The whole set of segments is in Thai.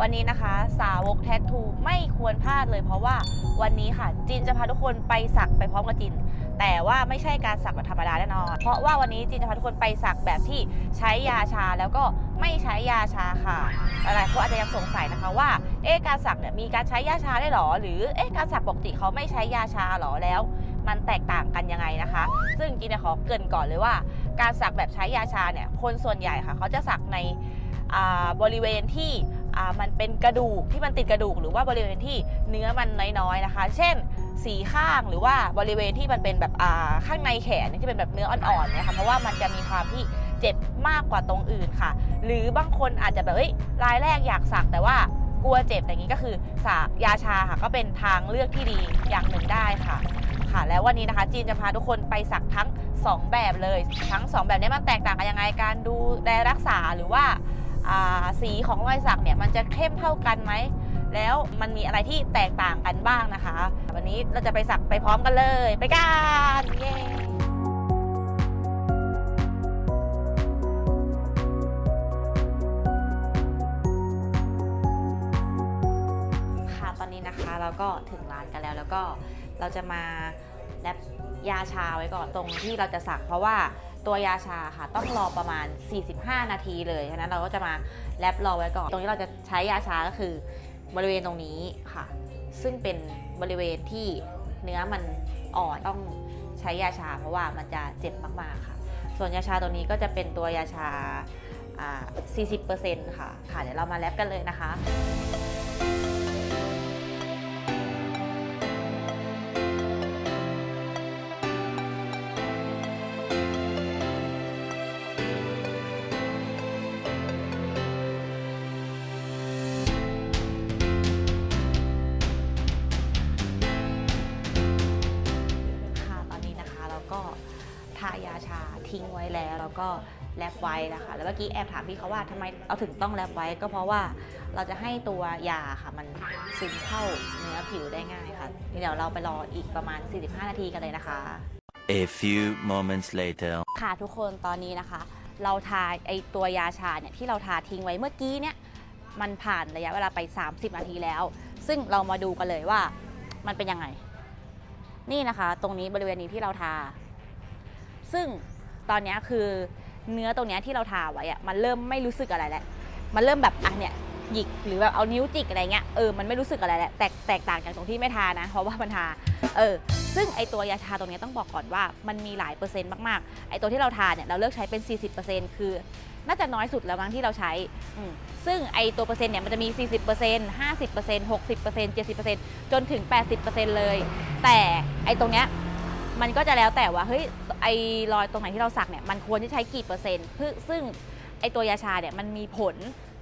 วันนี้นะคะ สาวกแท t ทูไม่ควรพลาดเลย เพราะว่าวันนี้ค่ะจินจะพาทุกคนไปสักไปพร้อมกับจิน แต่ว่าไม่ใช่การสักแบบธรรมดาแน่นอน เพราะว่าวันนี้จินจะพาทุกคนไปสักแบบที่ใช้ยาชาแล้วก็ไม่ใช้ยาชาค่ะหลายๆคนอาจจะยังสงสัยนะคะว่าเอ๊ะการสักเนี่ยมีการใช้ยาชาได้หรอ หรือเอ๊ะการสักปกติเขาไม่ใช้ยาชาหรอแล้ว มันแตกต่างกันยังไงนะคะ ซึ่งจินขอเกริ่นก่อนเลยว่า การสักแบบใช้ยาชาเนี่ยคนส่วนใหญ่ค่ะ เขาจะสักในบริเวณที่ มันเป็นกระดูกที่มันติดกระดูก หรือว่าบริเวณที่เนื้อมันน้อยๆนะคะ เช่นสีข้างหรือว่าบริเวณที่มันเป็นแบบข้างในแขนที่เป็นแบบเนื้ออ่อนๆเนี่ยค่ะเพราะว่ามันจะมีความที่เจ็บมากกว่าตรงอื่นค่ะ หรือบางคนอาจจะแบบเฮ้ยรายแรกอยากสักแต่ว่ากลัวเจ็บอย่างนี้ก็คือสักยาชาค่ะก็เป็นทางเลือกที่ดีอย่างหนึ่งได้ค่ะค่ะแล้ววันนี้นะคะจีนจะพาทุกคนไปสักทั้ง 2 แบบเลย ทั้ง 2 แบบนี้มันแตกต่างกันยังไงการดูแลรักษาหรือว่า สีของรอยสักเนี่ยมันจะเข้มเท่ากันไหม แล้วมันมีอะไรที่แตกต่างกันบ้างนะคะ วันนี้เราจะไปสักไปพร้อมกันเลย ไปกันเย้ค่ะตอนนี้นะคะเราก็ถึงร้านกันแล้วแล้วก็เราจะมาแรปยาชาไว้ก่อนตรงที่เราจะสักเพราะว่า ตัวยาชาค่ะ ต้องรอประมาณ 45 นาทีเลยฉะนั้นเราก็จะมาแรปรอไว้ก่อน ตรงที่เราจะใช้ยาชาก็คือบริเวณตรงนี้ค่ะ ซึ่งเป็นบริเวณที่เนื้อมันอ่อนต้องใช้ยาชา เพราะว่ามันจะเจ็บมากๆค่ะ ส่วนยาชาตัวนี้ก็จะเป็นตัวยาชา 40%ค่ะ ค่ะ เดี๋ยวเรามาแรปกันเลยนะคะ ทายาชาทิ้งไว้แล้วแล้วก็แรปไว้นะคะแล้วเมื่อกี้แอบถามพี่เขาว่าทำไมเราถึงต้องแรปไว้ ก็เพราะว่าเราจะให้ตัวยาค่ะมันซึมเข้าเนื้อผิวได้ง่ายค่ะเดี๋ยวเราไปรออีกประมาณ 45 นาทีกันเลยนะคะ A few moments later. ค่ะทุกคนตอนนี้นะคะ เราทาไอตัวยาชาเนี่ยที่เราทาทิ้งไว้เมื่อกี้เนี่ยมันผ่านระยะเวลาไป 30 นาทีแล้ว ซึ่งเรามาดูกันเลยว่ามันเป็นยังไง นี่นะคะ ตรงนี้บริเวณนี้ที่เราทา ซึ่งตอนนี้คือเนื้อตรงนี้ที่เราทาไว้อะมันเริ่มไม่รู้สึกอะไรแล้วมันเริ่มแบบอะเนี่ยหยิกหรือแบบเอานิ้วจิกอะไรเงี้ยเออมันไม่รู้สึกอะไรแล้วแตกแตกต่างจากตรงที่ไม่ทานะ เพราะว่ามันทาเออซึ่งไอตัวยาชาตรงนี้ต้องบอกก่อนว่ามันมีหลายเปอร์เซ็นต์มากๆไอตัวที่เราทาเนี่ยเราเลือกใช้เป็น 40%คือ น่าจะน้อยสุดแล้วมั้งที่เราใช้ซึ่งไอตัวเปอร์เซ็นต์เนี่ยมันจะมี 40% 50% 60% 70%จนถึง 80%เลย แต่ไอตรงเนี้ย มันก็จะแล้วแต่ว่าเฮ้ยไอรอยตรงไหนที่เราสักเนี่ยมันควรจะใช้กี่เปอร์เซ็นต์เพื่อซึ่งไอตัวยาชาเนี่ยมันมีผล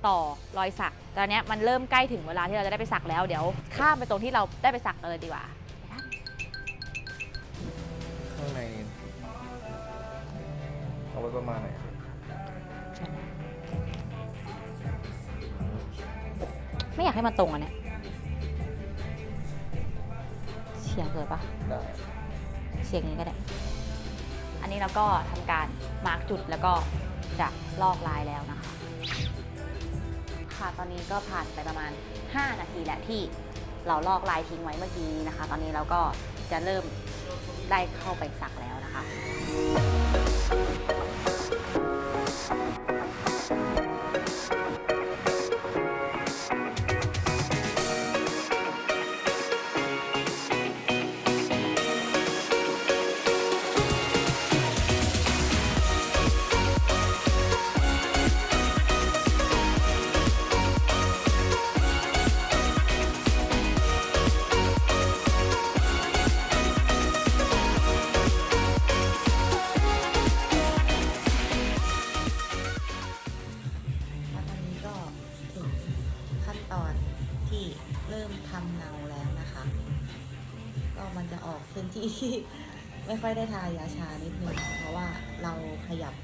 ต่อรอยสักตอนเนี้ยมันเริ่มใกล้ถึงเวลาที่เราจะได้ไปสักแล้วเดี๋ยวข้ามไปตรงที่เราได้ไปสักกันเลยดีกว่าข้างในเอาไว้ประมาณไหนไม่อยากให้มันตรงอันเนี้ยเฉียงเกินปะได้ เชียงนี้ก็ได้ อันนี้เราก็ทำการมาร์กจุดแล้วก็จะลอกลายแล้วนะคะ ค่ะตอนนี้ก็ผ่านไปประมาณ 5 นาทีแล้วที่เราลอกลายทิ้งไว้เมื่อกี้นี้นะคะ ตอนนี้เราก็จะเริ่มได้เข้าไปสักแล้วนะคะ ที่เริ่มทำเงาแล้วนะคะ ก็มันจะออกพื้นที่ที่ไม่ค่อยได้ทายาชานิดนึงเพราะว่าเราขยับ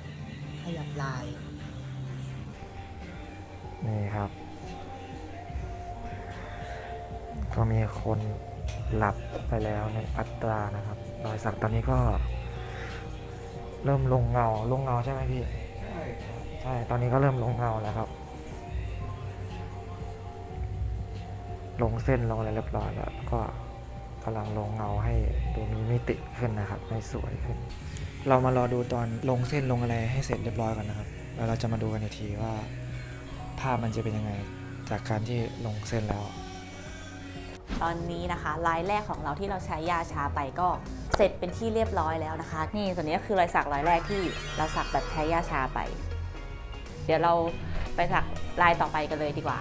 ขยับลาย นี่ครับ ก็มีคนหลับไปแล้วในอัตรานะครับ รอยสักตอนนี้ก็ เริ่มลงเงาลงเงาใช่ไหมพี่ ใช่ใช่ตอนนี้ก็เริ่มลงเงาแล้วครับ ลงเส้นลงอะไรเรียบร้อยแล้วก็กำลังลงเงาให้ดูมีมิติขึ้นนะครับให้สวยขึ้น เรามารอดูตอนลงเส้นลงอะไรให้เสร็จเรียบร้อยก่อนนะครับ แล้วเราจะมาดูกันอีกทีว่า ภาพมันจะเป็นยังไงจากการที่ลงเส้นแล้ว ตอนนี้นะคะลายแรกของเราที่เราใช้ยาชาไปก็เสร็จเป็นที่เรียบร้อยแล้วนะคะ นี่ส่วนนี้ก็คือรอยสักรอยแรกที่เราสักแบบใช้ยาชาไป เดี๋ยวเราไปสักลายต่อไปกันเลยดีกว่า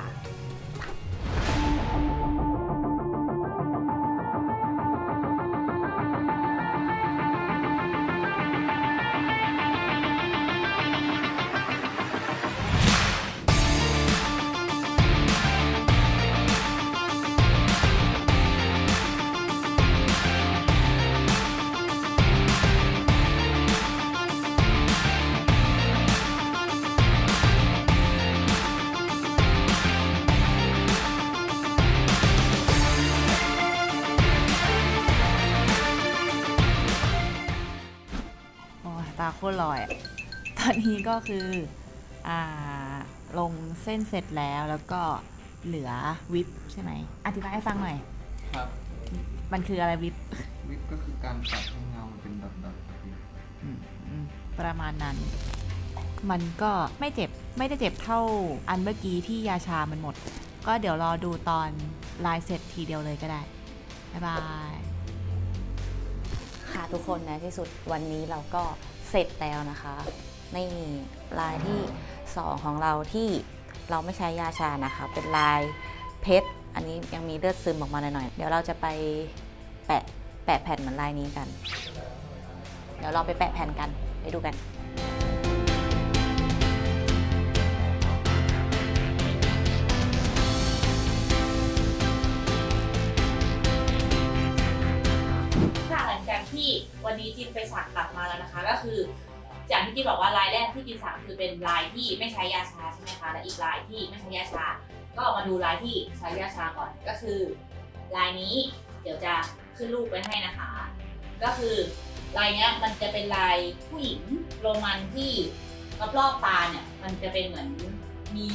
ตาโคตรลอยอะตอนนี้ก็คืออ่าลงเส้นเสร็จแล้วแล้วก็เหลือวิปใช่ไหมอธิบายให้ฟังหน่อย ครับมันคืออะไรวิปวิปก็คือการตัดให้เงามันเป็นดอทๆแบบนี้อืมอืมประมาณนั้น มันก็ไม่เจ็บไม่ได้เจ็บเท่าอันเมื่อกี้ที่ยาชามันหมด ก็เดี๋ยวรอดูตอนลายเสร็จทีเดียวเลยก็ได้ บ๊ายบาย ค่ะทุกคนในที่สุดวันนี้เราก็ เสร็จแล้วนะคะนี่ลายที่ 2 ของเราที่เราไม่ใช้ยาชานะคะ เป็นลายเพชรอันนี้ยังมีเลือดซึมออกมาหน่อยๆเดี๋ยวเราจะไปแปะแปะแผ่นเหมือนลายนี้กัน เดี๋ยวเราไปแปะแผ่นกันไปดูกัน วันนี้จินไปสักกลับมาแล้วนะคะ ก็คือจากที่จินบอกว่าลายแรกที่จินสักคือเป็นลายที่ไม่ใช้ยาชาใช่ไหมคะและอีกลายที่ไม่ใช้ยาชา ก็มาดูลายที่ใช้ยาชาก่อนก็คือ ลายนี้เดี๋ยวจะขึ้นรูปไว้ให้นะคะ ก็คือลายนี้มันจะเป็นลายผู้หญิงโรมันที่รอบๆตาเนี่ยมันจะเป็นเหมือนมี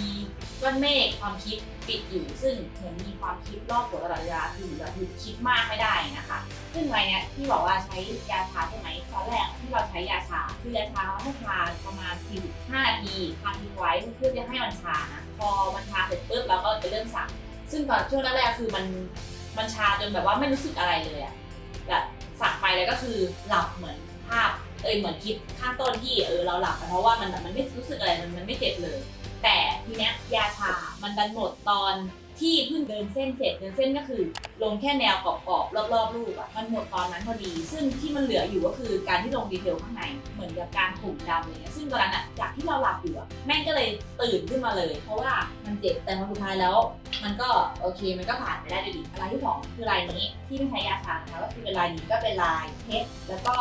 ก้อนเมฆความคิดปิดอยู่ ซึ่งเหมือนมีความคิดรอบตัวตลอดเวลาคือเหมือนแบบคือคิดมากไม่ได้นะคะ ซึ่งลายเนี้ยที่บอกว่าใช้ยาชาใช่ไหมตอนแรกที่เราใช้ยาชาคือยาชาเราให้ทาประมาณ45นาทีทาทิ้งไว้เพื่อจะให้มันชานะพอมันชาเสร็จปุ๊บเราก็จะเริ่มสักซึ่งตอนช่วงแรกๆคือมันมันชาจนแบบว่าไม่รู้สึกอะไรเลยอะแบบสักไปแล้วก็คือหลับเหมือนภาพเอยเหมือนคิดข้างต้นที่เออเราหลับไปเพราะว่ามันแบบมันไม่รู้สึกอะไรมันมันไม่เจ็บเลย แต่ทีเนี้ยยาชา มันดันหมดตอนที่เพิ่งเดินเส้นเสร็จเดินเส้นก็คือลงแค่แนวกรอบๆรอบๆรูปอะมันหมดตอนนั้นพอดี ซึ่งที่มันเหลืออยู่ก็คือการที่ลงดีเทลข้างในเหมือนกับการผมดำอะไรเงี้ยซึ่งตอนนั้นอะจากที่เราหลับอยู่อะแม่งก็เลยตื่นขึ้นมาเลย เพราะว่ามันเจ็บแต่พอสุดท้ายแล้ว มันก็โอเคมันก็ผ่านไปได้ด้วยดีลายที่สองคือลายนี้ที่ไม่ใช้ยาชานะคะก็คือเป็นลายนี้ก็เป็นลายเพชรแล้วก็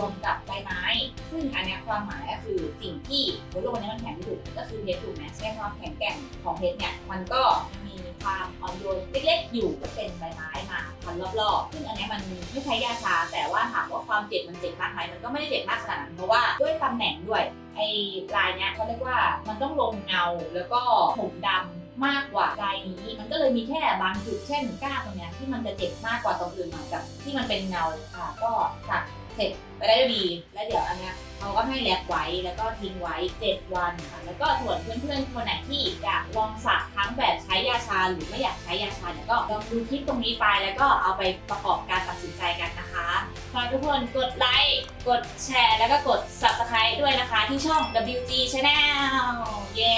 วมกับใบไม้ ซึ่งอันนี้ความหมายก็คือสิ่งที่โอ้ยโลกนี้มันแข็งที่สุดก็คือเพชรถูกไหมใช้ความแข็งแกร่งของเพชรเนี่ยมันก็มีความอ่อนโยนเล็กๆอยู่ก็เป็นใบไม้มาพันรอบๆซึ่งอันนี้มันไม่ใช้ยาชา แต่ว่าถามว่าความเจ็บมันเจ็บมากไหมมันก็ไม่ได้เจ็บมากขนาดนั้นเพราะว่าด้วยตำแหน่งด้วยไอ้ลายเนี้ยเขาเรียกว่ามันต้องลงเงาแล้วก็ผมดำมากกว่าลายนี้ มันก็เลยมีแค่บางจุดเช่นก้าตรงเนี้ยที่มันจะเจ็บมากกว่าตรงอื่นเหมือนกับที่มันเป็นเงาอะก็สัก เสร็จไปได้ด้วยดี และเดี๋ยวอันเนี้ยเขาก็ให้แลบไว้แล้วก็ทิ้งไว้ 7 วันค่ะแล้วก็ส่วนเพื่อนๆคนไหนที่อยากลองสักทั้งแบบใช้ยาชาหรือไม่อยากใช้ยาชาเนี่ยก็ลองดูคลิปตรงนี้ไป แล้วก็เอาไปประกอบการตัดสินใจกันนะคะขอให้ทุกคนกดไลค์กดแชร์ แล้วก็กด subscribe ด้วยนะคะ ที่ช่อง WG Channel เย้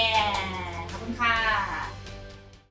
ขอบคุณค่ะ